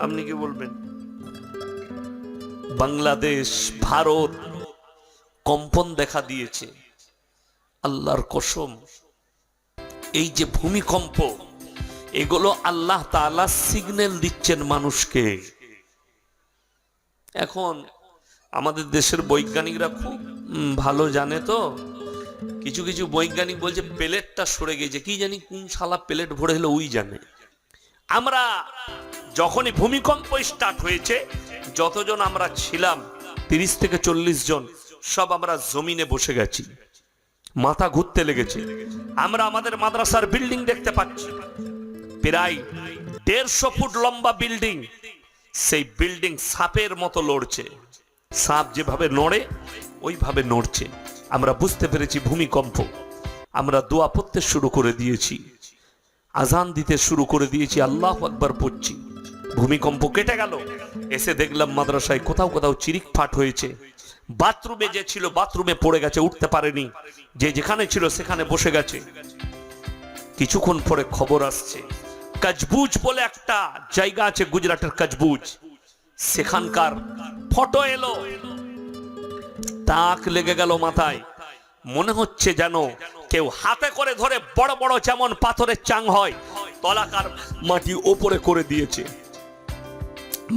আপনি কি বলবেন? বাংলাদেশ, ভারত কম্পন দেখা দিয়েছে। আল্লাহর কসম, এই যে ভূমিকম্প, এগুলো আল্লাহ তাআলা সিগন্যাল দিচ্ছেন মানুষকে। এখন আমাদের দেশের বৈজ্ঞানিকরা খুব ভালো জানে তো। কিছু কিছু বৈজ্ঞানিক বলছে, প্লেটটা সরে গেছে। কি জানি কোন শালা প্লেট ভরে হলো ওই জানে। আমরা যখনই ভূমিকম্প স্টার্ট হয়েছে, যতজন আমরা ছিলাম, তিরিশ থেকে চল্লিশ জন, সব আমরা জমিনে বসে গেছি। মাথা ঘুরতে লেগেছে। আমরা আমাদের মাদ্রাসার বিল্ডিং দেখতে পাচ্ছি। প্রায় দেড়শো ফুট লম্বা বিল্ডিং সেই বিল্ডিং সাপের মতো লড়ছে। সাপ যেভাবে নড়ে, ওইভাবে নড়ছে। আমরা বুঝতে পেরেছি ভূমিকম্প। আমরা দোয়া পড়তে শুরু করে দিয়েছি। আজান দিতে শুরু করে দিয়েছি, আল্লাহ আকবার পড়ছি। ভূমিকম্প কেটে গেল। এসে দেখলাম মাদ্রাসায় কোথাও কোথাও চিরিক ফাট হয়েছে। বাথরুমে যে ছিল, বাথরুমে পড়ে গেছে, উঠতে পারেনি। যে যেখানে ছিল, সেখানে বসে গেছে। কিছুক্ষণ পরে খবর আসছে, কাজবুজ বলে একটা জায়গা আছে গুজরাটের কাজবুজ। সেখানকার ফটো এলো। তাক লেগে গেল মাথায়। মনে হচ্ছে যেন কেউ হাতে করে ধরে বড় বড় যেমন পাথরের চাং হয়, তলাকার মাটি ওপরে করে দিয়েছে।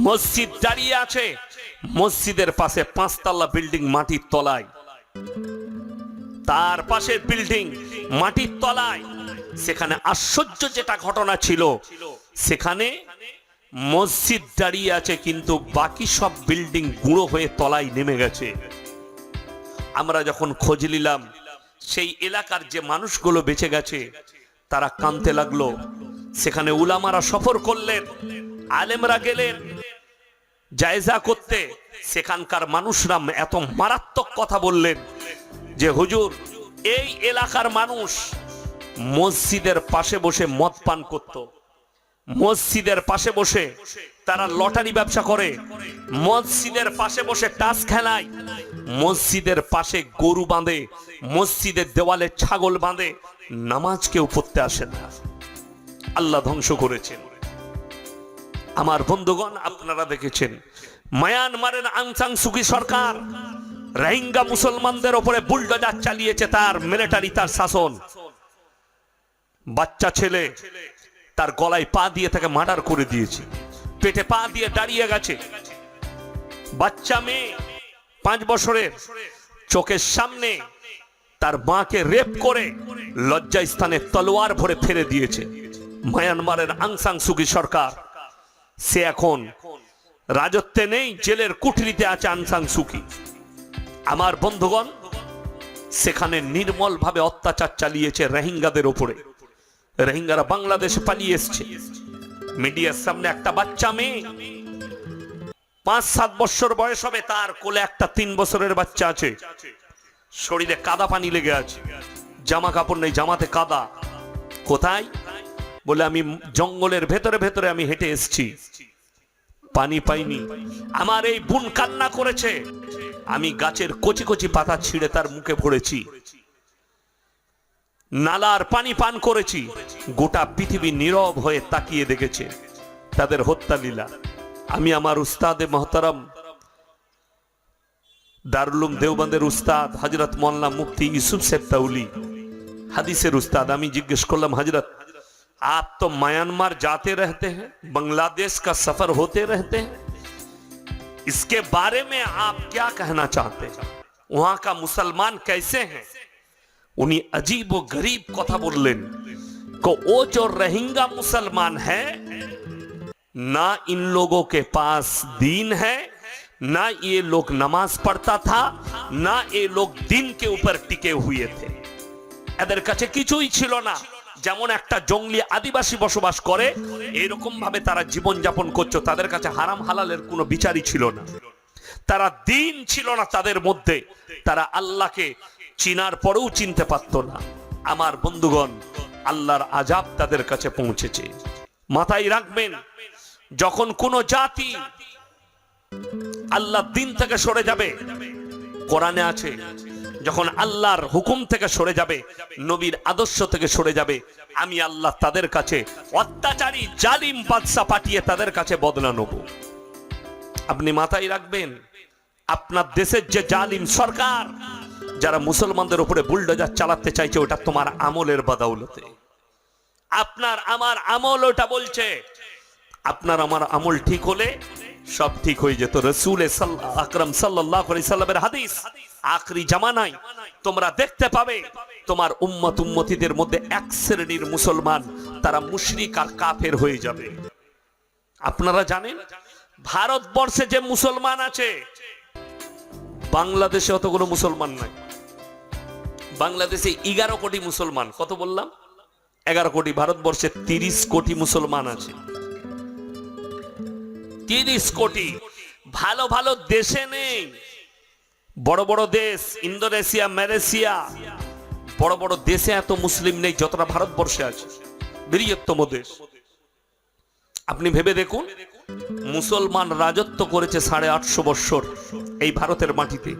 মসজিদ দাঁড়িয়ে আছে, মসজিদের পাশে পাঁচতলা বিল্ডিং মাটির তলায়। তার পাশের বিল্ডিং মাটির তলায়। সেখানে আশ্চর্য যেটা ঘটনা ছিল, সেখানে মসজিদ দাঁড়িয়ে আছে, কিন্তু বাকি সব বিল্ডিং গুঁড়ো হয়ে তলায় নেমে গেছে। আমরা যখন খোঁজ নিলাম সেই এলাকার যে মানুষগুলো বেঁচে গেছে, তারা কানতে লাগল। সেখানে উলামারা সফর করলেন, আলেমরা গেলেন, জায়জা করতে। সেখানকার মানুষরা এত মারাত্মক কথা বললেন যে, হুজুর, এই এলাকার মানুষ মসজিদের পাশে বসে মদ পান করত। মসজিদের পাশে বসে তারা লটারি ব্যবসা করে। মসজিদের পাশে বসে টাস খেলায়। মসজিদের পাশে গরু বাঁধে। মসজিদের দেওয়ালে ছাগল বাঁধে। নামাজ কেউ পড়তে আসেন না। আল্লাহ ধ্বংস করেছেন। আমার বন্ধুগণ, আপনারা দেখেছেন, মায়ানমারের আংসাং সুকি সরকার রোহিঙ্গা মুসলমানদের ওপরে বুলডোজার চালিয়েছে তার মিলিটারি তার শাসন। বাচ্চা ছেলে তার গলায় পা দিয়ে তাকে মার্ডার করে দিয়েছে। পেটে পা দিয়ে দাঁড়িয়ে গেছে। বাচ্চা মেয়ে, পাঁচ বছরের, চোখের সামনে তার মাকে রেপ করে লজ্জা স্থানে তলোয়ার ভরে ফেলে দিয়েছে। মায়ানমারের আংসাং সুকি সরকার। সে এখন রাজত্বে নেই, জেলের কুঠরিতে আছে আনসাং সুকি আমার বন্ধুগণ, সেখানে নির্মল ভাবে অত্যাচার চালিয়েছে রোহিঙ্গাদের ওপরে। রোহিঙ্গারা বাংলাদেশে পালিয়ে এসছে। মিডিয়ার সামনে একটা বাচ্চা মেয়ে। পাঁচ, সাত বছর বয়স হবে, তার কোলে একটা তিন বছরের বাচ্চা আছে। শরীরে কাদা পানি লেগে আছে। জামা কাপড় নেই, জামাতে কাদা। কোথায়? বলে আমি জঙ্গলের ভেতরে ভেতরে আমি হেঁটে এসছি। পানি পাইনি। আমার এই বোন কান্না করেছে। আমি গাছের কচি কচি পাতা ছিঁড়ে তার মুখে ভরেছি। নালার পানি পান করেছি গোটা পৃথিবী নীরব হয়ে তাকিয়ে দেখেছে তাদের হত্যা লীলা আমি আমার উস্তাদে মহতারাম দারুলুম দেওবন্দের উস্তাদ হজরত মোল্লা মুফতি ইউসুফ সেপ্তাউলি হাদিসের উস্তাদ আমি জিজ্ঞেস করলাম হজরত आप तो म्यांमार जाते रहते हैं बांग्लादेश का सफर होते रहते हैं इसके बारे में आप क्या कहना चाहते हैं वहां का मुसलमान कैसे हैं उन्हीं अजीब व गरीब कथा बोलें को वो जो रोहिंगा मुसलमान है ना इन लोगों के पास दीन है ना ये लोग नमाज पढ़ता था ना ये लोग दिन के ऊपर टिके हुए थे এদের কাছে কিছুই ছিল না যেমন একটা জঙ্গলি আদিবাসী বসবাস করে এরকম ভাবে তারা জীবন যাপন করছো তাদের কাছে হারাম হালালের কোনো বিচারই ছিল না তারা দিন ছিল না তাদের মধ্যে তারা আল্লাহকে চিনার পরেও চিনতে পারত না। আমার বন্ধুগণ, আল্লাহর আজাব তাদের কাছে পৌঁছেছে। মাথায় রাখবেন, যখন কোনো জাতি আল্লাহ দিন থেকে সরে যাবে, কোরআনে আছে, যখন আল্লাহর হুকুম থেকে সরে যাবে, নবীর আদর্শ থেকে সরে যাবে, আমি আল্লাহ তাদের কাছে অত্যাচারী, জালিম বাদশা পাঠিয়ে তাদের কাছে বদলা নেব। আপনি মাথায় রাখবেন, আপনার দেশের যে জালিম সরকার যারা মুসলমানদের উপরে বুলডোজার চালাতে চাইছে, ওটা তোমার আমলের বাদাউলতে আপনার, আমার আমল ওটা বলছে। আপনার, আমার আমল ঠিক হলে সব ঠিক হয়ে যেত। রসুল আকরম সাল্লামের হাদিস, আখরি জামানায় তোমরা দেখতে পাবে, তোমার উম্মত উম্মতিদের মধ্যে এক শ্রেণির মুসলমান, তারা মুশরিক আর কাফের হয়ে যাবে। আপনারা জানেন? ভারতবর্ষে যে মুসলমান আছে, বাংলাদেশে অতগুলো মুসলমান নাই। বাংলাদেশে এগারো কোটি মুসলমান, কত বললাম? এগারো কোটি, ভারতবর্ষে তিরিশ কোটি মুসলমান আছে। তিরিশ কোটি, ভালো ভালো দেশে নেই। বড় বড় দেশ, ইন্দোনেশিয়া, মালয়েশিয়া, বড় বড় দেশে এত মুসলিম নেই যতটা ভারতবর্ষে আছে। বৃহত্তম দেশ। আপনি ভেবে দেখুন, মুসলমান রাজত্ব করেছে সাড়ে আটশো বৎসর এই ভারতের মাটিতে।